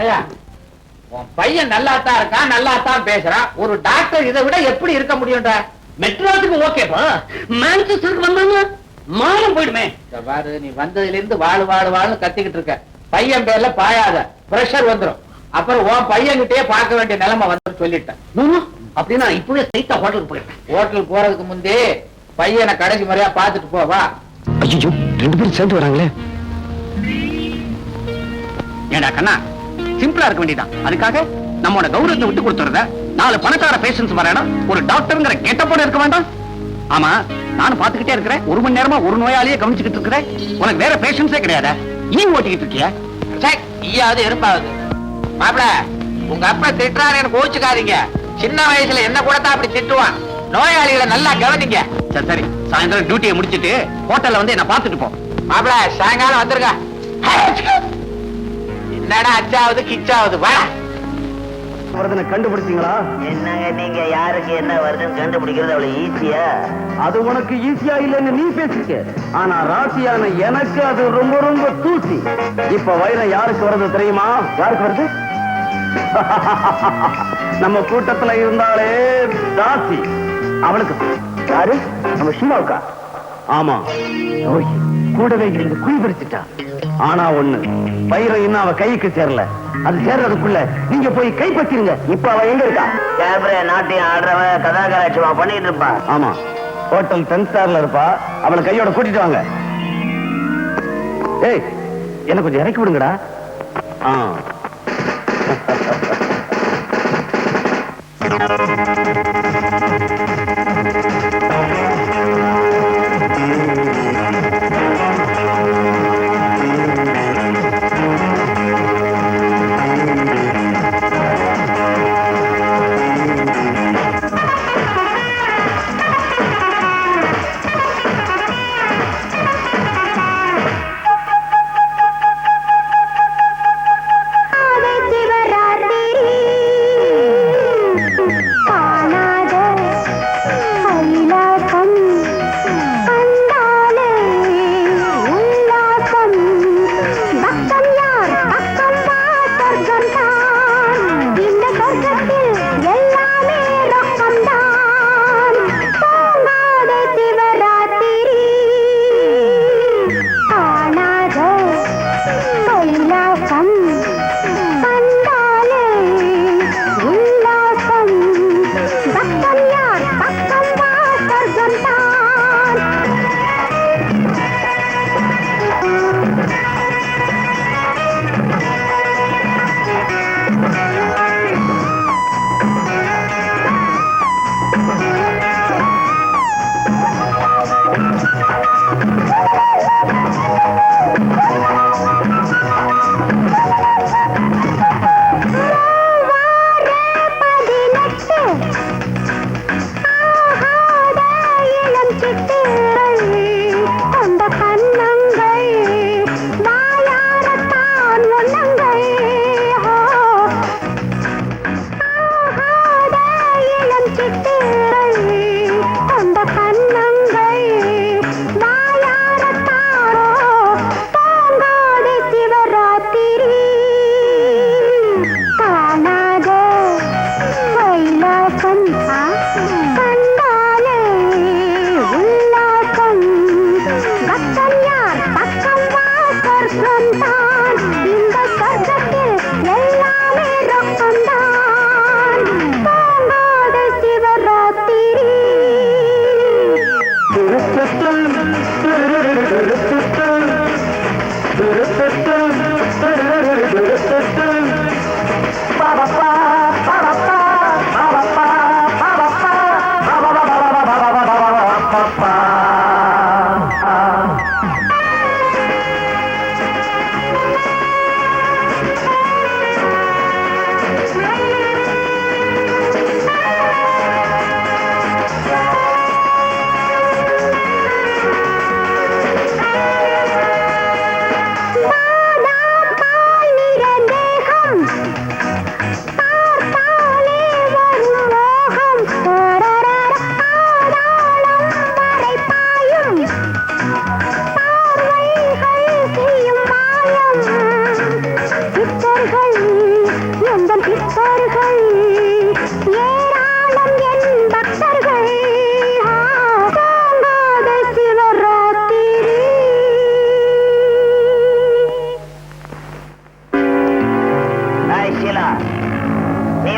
ஏய்யா, உன் பையன் நல்லாத்தான் இருக்கான் நல்லாத்தான் பேசுறான். ஒரு டாக்டர் இதை விட எப்படி இருக்க முடியும்ன்ற மெட்ராஸுக்கு ஓகேப்பா மான்செஸ்டருக்கு வந்தாங்க மானம் போயிடுமே. பாரு நீ வந்ததுல இருந்து வாழு வாழு வாழு கத்திக்கிட்டு இருக்க. பையன் பேர்ல பாயாத. பிரஷர் வந்துரும். அப்புறம் உன் பையன்கிட்டயே பார்க்க வேண்டிய நிலைமை வந்து சொல்லிட்டேன். அப்படின்னா இப்பவே ஸ்ட்ரைட்டா ஹோட்டலுக்கு போயிட்டேன் ஹோட்டல் போறதுக்கு முந்தே பையனை கடைசி முறையா பார்த்துட்டு போவா ஐயோ ரெண்டு பேரும் சேர்ந்து வராங்களே. ஏண்டா கண்ணா? சிம்பிளா இருக்க வேண்டியதான் அதுக்காக நம்மோட கௌரவத்தை விட்டு கொடுத்துறத நாலு பணக்கார பேஷன்ஸ் வர இடம் ஒரு டாக்டர்ங்கிற கெட்டப்போட இருக்க வேண்டாம். ஆமா நானும் பாத்துக்கிட்டே இருக்கிறேன். ஒரு மணி நேரமா ஒரு நோயாளியே கவனிச்சுக்கிட்டு இருக்கிறேன் உனக்கு வேற பேஷன்ஸே கிடையாதா. நீ ஓட்டிக்கிட்டு இருக்கியா. ஈயாவது எறும்பாவது. மாப்பிள உங்க அப்பா திட்டுறாரு எனக்கு கோச்சுக்காதீங்க சின்ன வயசுல என்ன கூட தான் அப்படி திட்டுவான். நோயாளிகளை நல்லா கவனிங்க. சரி சரி. சாயந்தரம் டியூட்டியை முடிச்சிட்டு ஹோட்டல்ல வந்து என்ன பாத்துட்டு போ. மாப்பிள சாயங்காலம் வந்துருங்க. என்னடா அச்சாவது கிச்சாவது? வா. வருதுன்னு கண்டுபிடிச்சீங்களா? என்னங்க நீங்க? யாருக்கு என்ன வருதுன்னு கண்டுபிடிக்கிறது அவ்வளவு ஈஸியா? அது உனக்கு ஈஸியா இல்லைன்னு நீ பேசிக்க ஆனா ராசியான எனக்கு அது ரொம்ப ரொம்ப தூசி. இப்ப வைரம் யாருக்கு வருது தெரியுமா? யாருக்கு வருது? நம்ம கூட்டத்துல இருந்தாலே ராசி. அவளுக்கு. யாரு? நம்ம ஷீலாவுக்கா ஆமா. ஓய், கூடவே இருந்து குழி பறிச்சுட்டா ஆனா ஒண்ணு வைரம் இன்னும் அவ கைக்கு சேரல. அது சேர்றதுக்குள்ள நீங்க போய் கைப்பற்றிருங்க. இப்ப அவ எங்க இருக்கா? கேப்ரே நாட்டியம் ஆடுறவன் கதாகராட்சமா பண்ணிட்டு இருப்பா. ஆமா. ஹோட்டல் டென் ஸ்டார்ல இருப்பா. அவளை கையோட கூட்டிட்டு வாங்க. ஏய் என்ன கொஞ்சம் இறக்கி விடுங்கடா. ஆ.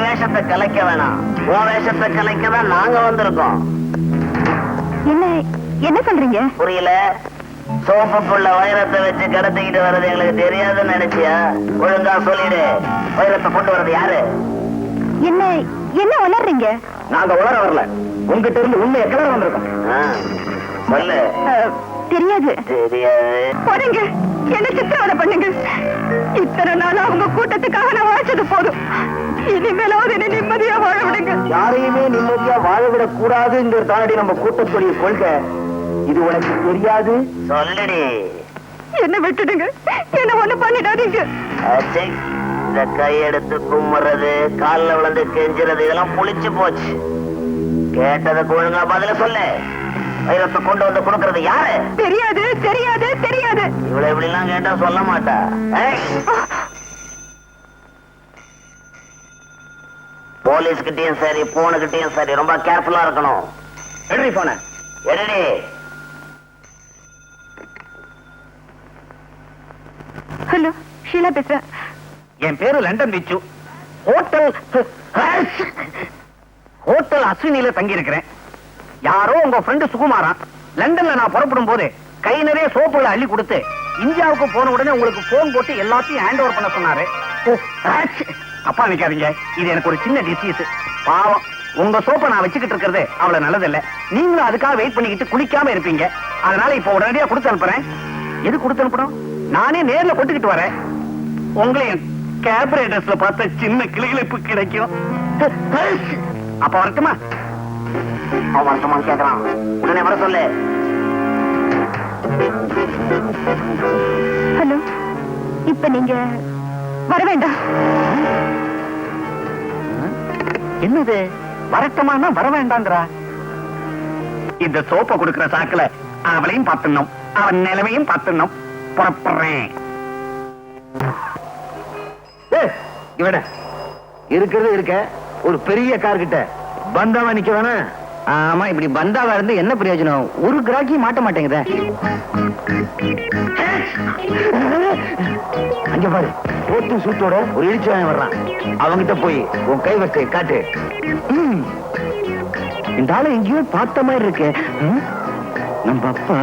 வேஷத்தை கலைக்க வேணாம். உன் வேஷத்தை கலைக்க தான் நாங்க வந்திருக்கோம். என்ன என்ன சொல்றீங்க? புரியல? சோப்புக்குள்ள வைரத்தை வச்சு கடத்திக்கிட்டு வர்றது எங்களுக்கு தெரியாதுன்னு நினைச்சியா? ஒழுங்கா சொல்லிடு. வைரத்தை கொண்டு வர்றது யாரு? என்ன என்ன உளறீங்க? நாங்க உளர வரல. உங்ககிட்ட இருந்து உண்மையை கிளற வந்திருக்கோம். சொல்லு. தெரியாது. தெரியாது. போறீங்க என்ன சித்திரவதை பண்ணுங்க. இத்தனை நாள் அவங்க கூட்டத்துக்காக நான் வாழ்ச்சது போதும். இனிமேலாவது என்ன நிம்மதியா வாழ விடுங்க. யாரையுமே நிம்மதியா வாழ விடக் கூடாதுங்கிற தானடி நம்ம கூட்டத்துடைய கொள்கை. இது உனக்கு தெரியாது? சொல்லுடி. என்ன விட்டுடுங்க. என்ன ஒண்ணு பண்ணிடாதீங்க. இந்த கையெடுத்து கும்பிடுறது கால்ல விழுந்து கெஞ்சுறது இதெல்லாம் புளிச்சு போச்சு. கேட்டதுக்கு ஒழுங்கா பதில சொல்லு. வைரத்தை கொண்டு வந்து கொடுக்கறது யாரு? தெரியாது தெரியாது தெரியாது. இவ்வளவு இப்படி எல்லாம் கேட்டா சொல்ல மாட்டா. போலீஸ் கிட்டயும் சரி போனு கிட்டயும் சரி ரொம்ப கேர்ஃபுல்லா இருக்கணும். எடுறி போன. எடுடி. ஹலோ ஷீலா பேசுறேன். என் பேரு லண்டன் பிச்சு. ஹோட்டல் ஹோட்டல் அஸ்வினியில தங்கி இருக்கிறேன் யாரோ உங்க ஃப்ரெண்டு சுகுமாரா? லண்டன்ல நான் புறப்படும் போது கை நிறைய சோப்புகளை அள்ளி கொடுத்து இந்தியாவுக்கு போன உடனே உங்களுக்கு போன் போட்டு எல்லாத்தையும் ஹேண்ட் ஓவர் பண்ண சொன்னாரு. அப்பா நிக்காதீங்க இது எனக்கு ஒரு சின்ன டிசீஸ் பாவம். உங்க சோப்பை நான் வச்சுக்கிட்டு இருக்கிறது அவ்வளவு நல்லதில்ல. நீங்களும் அதுக்காக வெயிட் பண்ணிக்கிட்டு குளிக்காம இருப்பீங்க. அதனால இப்ப உடனடியா கொடுத்து அனுப்புறேன். எது கொடுத்து அனுப்பணும்? நானே நேர்ல கொட்டுக்கிட்டு வரேன். உங்களையும் கேபரேட்டர்ஸ்ல பார்த்த சின்ன கிளிகளிப்பு கிடைக்கும். அப்ப வரட்டுமா? அவன் வருத்தமான்னு கேக்குறான். உடனே வர சொல்லு. ஹலோ இப்ப நீங்க வர வேண்டாம். என்னது? வரட்டுமானா வர வேண்டாங்கிறா இந்த சோப்பை கொடுக்கிற சாக்குல அவளையும் பார்த்துடணும். அவன் நிலைமையும் பார்த்துடணும். புறப்படுறேன். இவன இருக்கிறது இருக்க ஒரு பெரிய கார் கிட்ட. பந்தாவா நிக்க வேணாம் ஆமா இப்படி பந்தாவா இருந்து என்ன பிரயோஜனம்? ஒரு கிராக்கி மாட்ட மாட்டேங்குதே. அங்க பாரு போட்டு சூட்டோட ஒரு இடிச்சு வாங்க வர்றான். அவங்கிட்ட போய் உன் கை வச்சு காட்டு. இந்த ஆளு எங்கேயோ பார்த்த மாதிரி இருக்கு. நம்ம அப்பா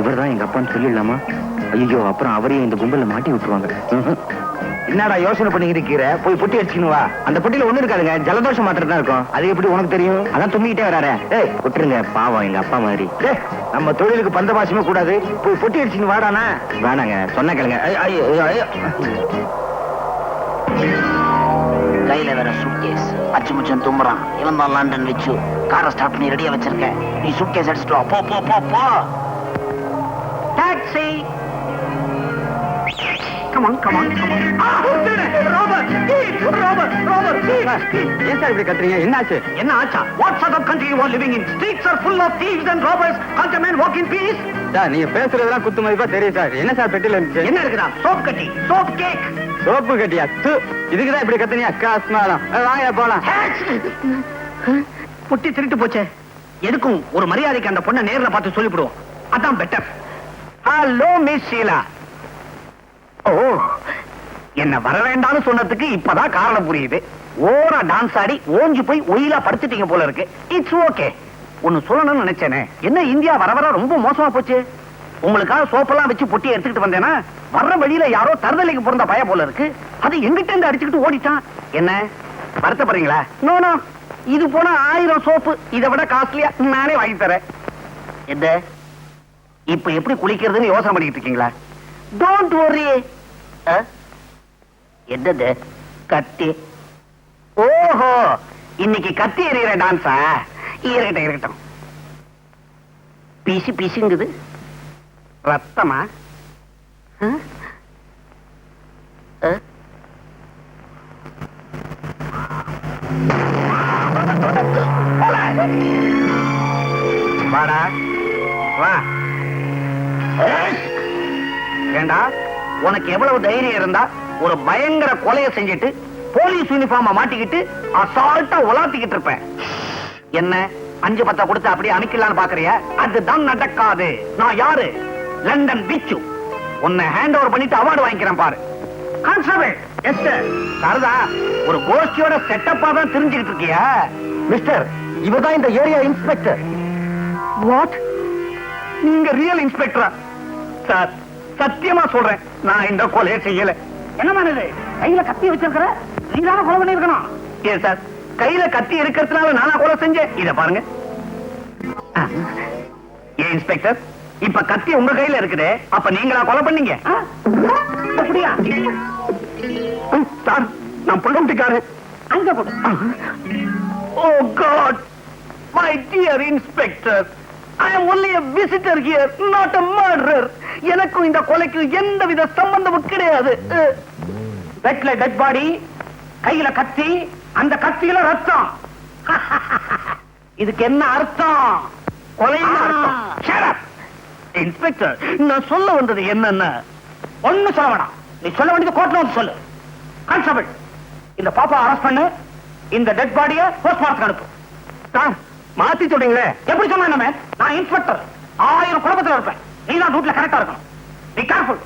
இவர்தான் எங்க அப்பான்னு சொல்லிடலாமா? ஐயோ அப்புறம் அவரையும் இந்த கும்பல்ல மாட்டி விட்டுருவாங்க என்னடா யோசனை பண்ணிக்கிட்டு இருக்கிற? போய் புட்டி அடிச்சுன்னு வா. அந்த புட்டியில ஒண்ணு இருக்காதுங்க. ஜலதோஷம் மாத்திரம் தான் இருக்கும். அது எப்படி உனக்கு தெரியும்? அதான் தும்பிக்கிட்டே வராரு ஏய் விட்டுருங்க. பாவம் எங்க அப்பா மாதிரி. நம்ம தொழிலுக்கு பந்த பாசமே கூடாது. போய் புட்டி அடிச்சுன்னு வாடானா வேணாங்க. சொன்ன கேளுங்க. கையில வேற சுட்கேஸ் அச்சு முச்சம் தும்புறான். இவன் தான் லண்டன் வச்சு காரை ஸ்டார்ட் பண்ணி ரெடியா வச்சிருக்கேன் நீ சுட்கேஸ் அடிச்சுட்டு போ போ போ போ. Taxi come on come on come on ஏன் சார் இப்படி கத்துறீங்க? என்னாச்சு? என்ன ஆச்சா? What sort of country you are living in streets are full of thieves and robbers. Can't a man walk in peace. Sir நீங்க பேசுறதெல்லாம் குத்து மதிப்பா தெரியும் சார். என்ன சார் பெட்டில இருந்துச்சு? என்ன இருக்குதா? சோப் கட்டி சோப் கேக் சோப்பு கட்டியா? து. இதுக்குதான் இப்படி கத்துனியா காஸ்மாலம். வாங்க போலாம். புட்டி திருட்டு போச்சே. எதுக்கும் ஒரு மரியாதைக்கு அந்த பொண்ணை நேர்ல பார்த்து சொல்லிவிடுவோம். அதான் பெட்டர் ஹலோ மிஸ் ஷீலா என்ன வர வேண்டாம்னு சொன்னதுக்கு இப்பதான் காரணம் புரியுது. ஓரா டான்ஸ் ஆடி ஓஞ்சு போய் ஒயிலா படுத்துட்டீங்க போல இருக்கு. இட்ஸ் ஓகே ஒன்னு சொல்லணும்னு நினைச்சேனே. என்ன இந்தியா வர வர ரொம்ப மோசமா போச்சு? உங்களுக்காக சோப்பெல்லாம் வச்சு பொட்டி எடுத்துக்கிட்டு வந்தேனா வர்ற வழியில யாரோ தருதலைக்கு பிறந்த பய போல இருக்கு. அது எங்கிட்ட இருந்து அடிச்சுக்கிட்டு ஓடிட்டான். என்ன? வருத்தப்படுறீங்களா? நோ இது போனா ஆயிரம் சோப்பு. இதை விட காஸ்ட்லியா நானே வாங்கி தரேன். எந்த இப்ப எப்படி குளிக்கிறதுன்னு யோசனை பண்ணிட்டு இருக்கீங்களா? Don't worry. என்னது? கத்தி. ஓஹோ இன்னைக்கு கத்தி எறிகிற டான்ஸா? இருக்கட்டும் இருக்கட்டும். பிசி பிசுங்குது. ரத்தமா? வாடா. வா. ஏண்டா உனக்கு எவ்வளவு தைரியம் இருந்தா ஒரு பயங்கர கொலையை செஞ்சுட்டு போலீஸ் யூனிஃபார்ம மாட்டிக்கிட்டு அசால்ட்டா உலாத்திக்கிட்டு இருப்பேன். என்ன? அஞ்சு பத்தா கொடுத்து அப்படியே அனுக்கலான்னு பாக்குறியா? அதுதான் நடக்காது. நான் யாரு? லண்டன் பிச்சு உன்னை ஹேண்ட் ஓவர் பண்ணிட்டு அவார்டு வாங்கிக்கிறேன் பாரு. கான்ஸ்டபிள் எஸ் சரதா ஒரு கோஷ்டியோட செட்டப்பா தான் தெரிஞ்சுக்கிட்டு இருக்கியா? மிஸ்டர் இவதான் இந்த ஏரியா இன்ஸ்பெக்டர் வாட் நீங்க ரியல் இன்ஸ்பெக்டரா சார் சத்தியமா சொல்றேன் நான் இந்த கொலையை செய்யல. என்ன இது கையில கத்தி வச்சிருக்கிற? நீ தானே கொலை பண்ணிருக்கணும் ஏன் சார்? கையில கத்தி இருக்கிறதுனால நானா கொலை செஞ்சேன். இத பாருங்க. ஏன் இன்ஸ்பெக்டர்? இப்ப கத்தி உங்க கையில இருக்குதே. அப்ப நீங்களா கொலை பண்ணீங்க? அப்படியா? சார் நான் புள்ளம்பிக்காரு அங்க போடு. ஓ god. My dear inspector I am only a visitor here not a murderer. எனக்கும் இந்த கொலைக்கு எந்தவித சம்பந்தமும் கிடையாது. பெட்ல டெட் பாடி கையில கத்தி அந்த கத்தியில ரத்தம். இதுக்கு என்ன அர்த்தம்? கொலைன்னு அர்த்தம். இன்ஸ்பெக்டர் நான் சொல்ல வந்தது என்னன்னா? ஒண்ணு சொல்ல வேணாம். நீ சொல்ல வேண்டியது கோர்ட்ல வந்து சொல்லு. கான்ஸ்டபிள் இந்த பாப்பா அரெஸ்ட் பண்ணு. இந்த டெட் பாடிய போஸ்ட்மார்ட்டம் அனுப்பு. மாத்தி சொல்றீங்களே? எப்படி சொன்ன நான் இன்ஸ்பெக்டர் ஆயிரம் குழப்பத்துல இருப்பேன். நீ தான் ரூட்ல கரெக்டா இருக்கணும். Be careful